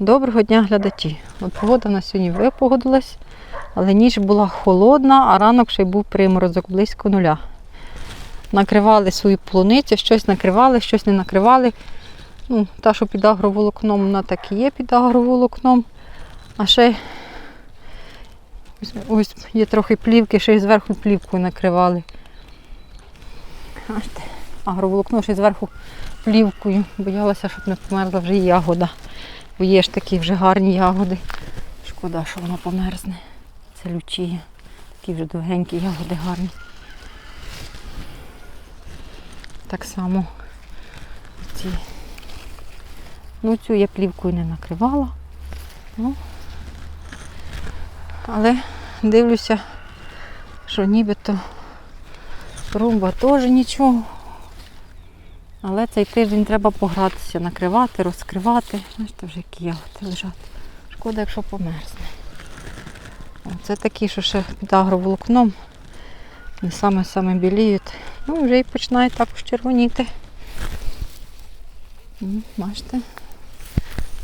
Доброго дня, глядачі. От погода на сьогодні випогодилась, але ніч була холодна, а ранок ще й був приморозок близько нуля. Накривали свою полуницю, щось накривали, щось не накривали. Ну, та, що під агроволокном, вона так і є під агроволокном. А ще ось, є трохи плівки, ще й зверху плівкою накривали. Агроволокно ще зверху плівкою. Боялася, щоб не померла вже ягода. Є ж такі вже гарні ягоди. Шкода, що вона померзне. Це лючія. Такі вже довгенькі ягоди гарні. Так само ці. Ну, цю я плівкою не накривала. Ну, але дивлюся, що нібито румба теж нічого. Але цей тиждень треба погратися, накривати, розкривати. Бачите, вже які ягоди лежать. Шкода, якщо померзне. Це такі, що ще під агроволокном. Не саме-саме біліють. Ну, вже і починають також червоніти. Бачите?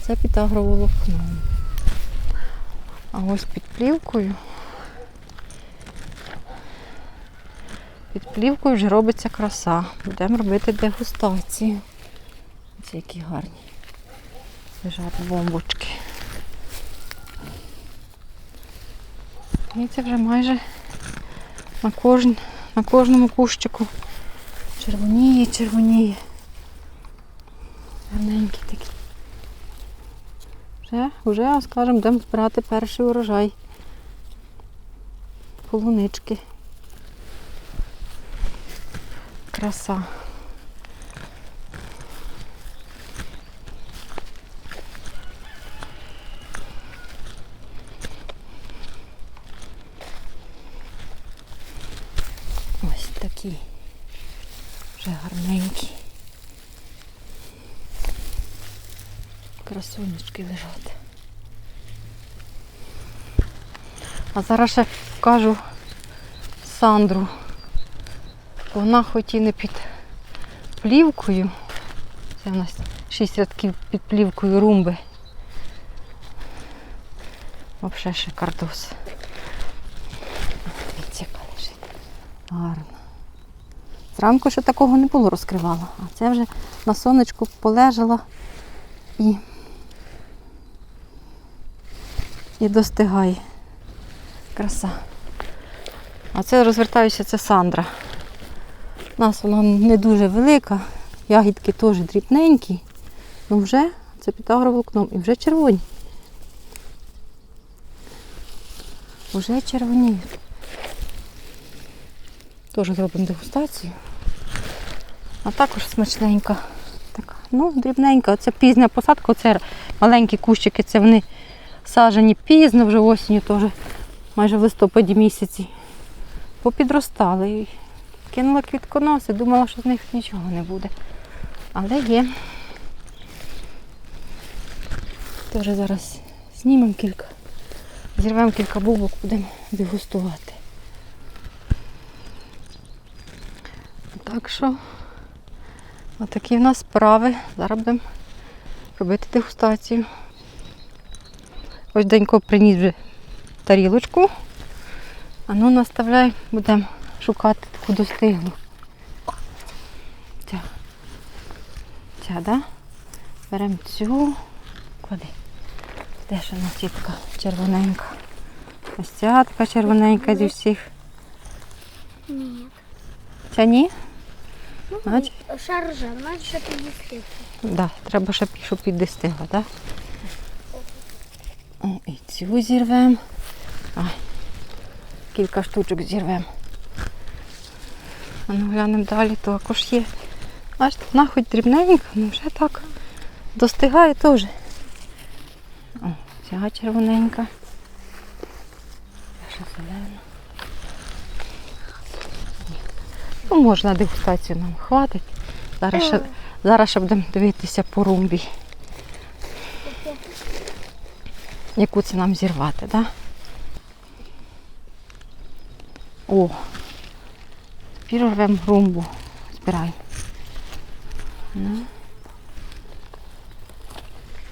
Це під агроволокном. А ось під плівкою. Під плівкою вже робиться краса. Будемо робити дегустацію. Ось які гарні. Лежать бомбочки. І це вже майже на, кожн, на кожному кущику червоніє, червоніє. Гарненькі такі. Вже, вже, скажімо, будемо збирати перший урожай. Полунички. Краса. Ось такі вже гарненькі. Красунечки лежать. А зараз ще покажу Сандру. Вона хоч і не під плівкою. Це у нас шість рядків під плівкою румби. Взагалі шикардос. Дивіться, лежить. Гарно. Зранку ще такого не було розкривала, а це вже на сонечку полежала і, і достигає. Краса. А це розвертаюся, це Сандра. У нас вона не дуже велика, ягідки теж дрібненькі, але вже це під і вже червоні. Вже червоніють. Теж зробимо дегустацію. А також смачненька. Така, ну, дрібненька. Це пізня посадка, це маленькі кущики, це вони сажені пізно, вже осінню теж, майже в листопаді місяці. Попідростали. Кинула квітконоси, думала, що з них нічого не буде. Але є. Теж зараз знімемо кілька. Зірвемо кілька бубок, будемо дегустувати. Так що, отакі в нас справи. Зараз будемо робити дегустацію. Ось Данько приніс вже тарілочку. А ну наставляй, будемо шукати таку достиглу. Ця. Ця, да? Беремо цю. Клади. Де ж вона ці така червоненька? Ось ця така червоненька зі всіх. Ні. Ця ні? Ну, Шаржа, значить, що під'їсти. Да, треба ще щоб піддистигла, так? О, і цю зірвемо. Кілька штучок зірвемо. А ну глянемо далі, також є. Бачите, вона хоч дрібненька, але вже так достигає теж. О, ця червоненька. Ще зелена. Ну, можна дегустацію нам хватить. Зараз ще, зараз ще будемо дивитися по румбі. Яку це нам зірвати, так? Да? О! Тепер рвемо румбу. Збираємо. Ну.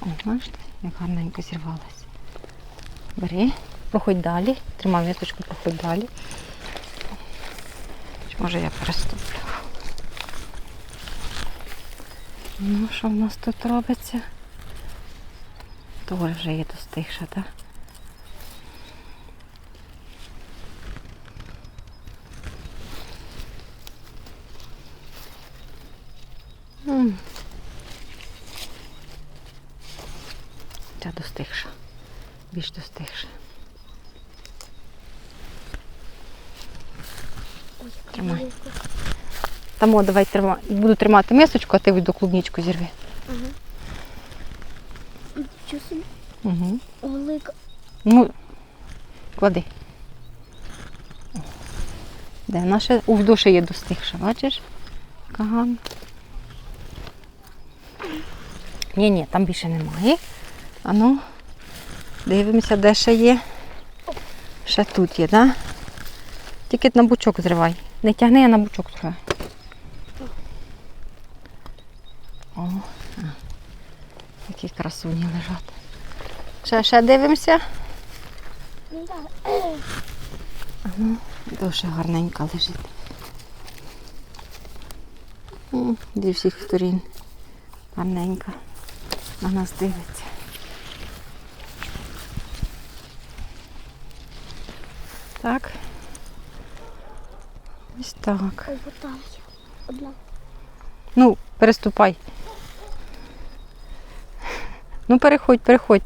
О, бачите, як гарненько зірвалась. Бери, проходь далі. Тримай місочку, проходь далі. Чи може я переступлю? Ну, що в нас тут робиться? Тоже вже є достигша, так? Ця достигша. Більш достигша. Тримай. Тамо, давай тримай. Буду тримати мисочку, а ти до клубничку зірви. Угу. Велика. Ну, клади. Де наша у душі є достигша, бачиш? Каган. Ні, ні, там більше немає. А ну, дивимося, де ще є. Ще тут є, так? Да? Тільки на бучок зривай. Не тягни, а на бучок зривай. О, які красуні лежать. Ще, ще дивимося. Ну так. Дуже гарненька лежить. Зі всіх сторін. Гарненька. На нас дивиться. Так. Ось так. Ой, вот там є. Одна. Ну, переступай. Ну, переходь, переходь.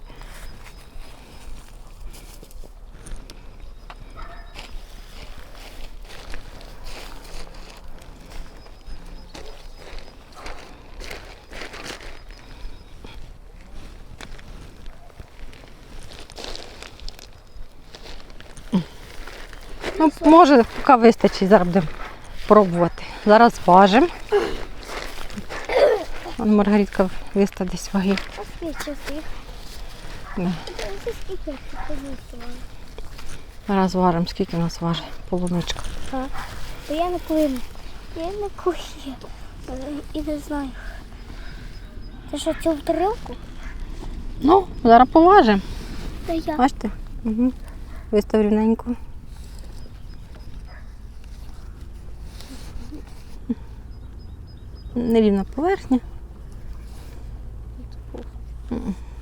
Ну, може, поки вистачить, зараз будемо пробувати. Зараз важимо. Вон Маргаритка виставить десь ваги. Да. Зараз варимо, скільки у нас важить полуничка. Я не пойму. Я не кухня. І не знаю. Ти що, цю тарілку? Ну, зараз поважимо. Бачите? Угу. Вистав рівненько. Нерівна поверхня.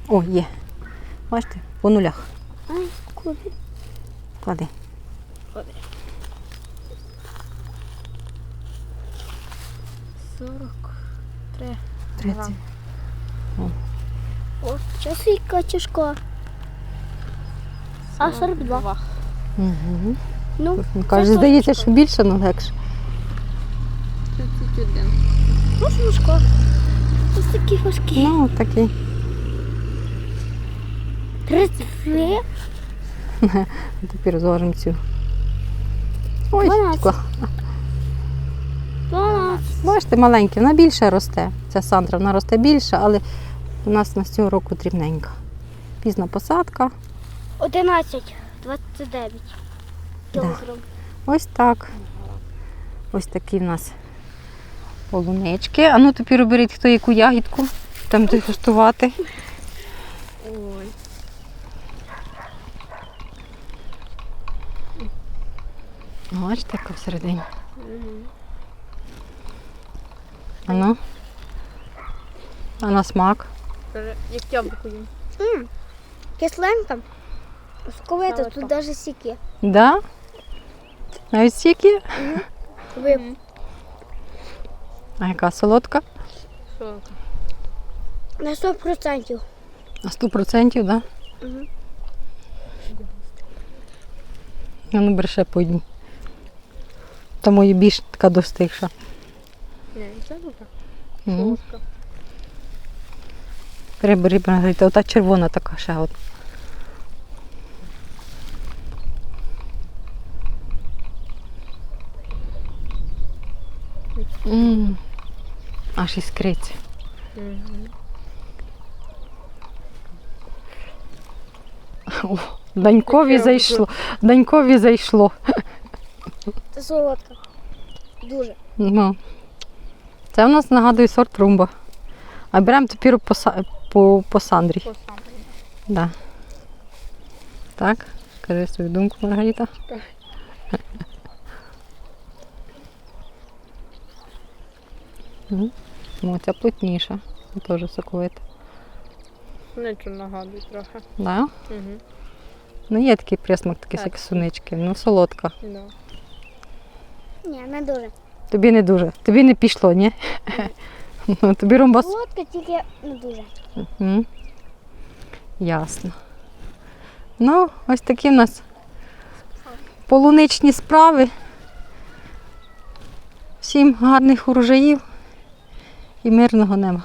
О, є. Бачите, по нулях. Ай, куди? Клади. Сорок три. 30. О, час яка тяжка. А 42. Угу. Ну, Каже, здається, що більше, але легше. 31. Ну важко. Ось такі важкі. Ну, такий. 33. Тепер зважимо цю. Ой, Дванадцять. Бачите, маленькі, вона більше росте. Ця Сандра, вона росте більше, але у нас на цього року дрібненька. Пізна посадка. 11. 29 кілограм. Ось так. Ось такі в нас полунички. А ну тепер оберіть, хто яку ягідку там дегустувати. Ой. Бачите, яка всередині. А ну. А на смак. Як яблуко їм. М, Кисленька. Сковита, тут навіть сіки. Да? Навіть стільки? Ви А яка солодка? Що? на 100%. На 100%, да? Мгм. А ну бере ще по одній. Та мої більш така достигша. Ні, це. М. Солодка. Перебери, Маргарита, ота червона така ще от. М. Аж іскриться. Мгм. О, Данькові зайшло. Данькові зайшло. Це солодка. Дуже. Ну. Це в нас нагадує сорт румба. А беремо тепер по, по, по сандрі. По самому. Да. Так, кажи свою думку, Маргарита. Так. Ну, ця плотніша. Теж соковита. Нічого нагадує трохи. Да? Угу. Ну, є такий присмак, такий Так. як сунички. Ну, солодка. Да. Ні, не дуже. Тобі не дуже. Тобі не пішло, ні? Ну, тобі ромбас. Солодка, тільки не дуже. Мгм. Ясно. Ну, ось такі в нас полуничні справи. Всім гарних урожаїв і мирного неба.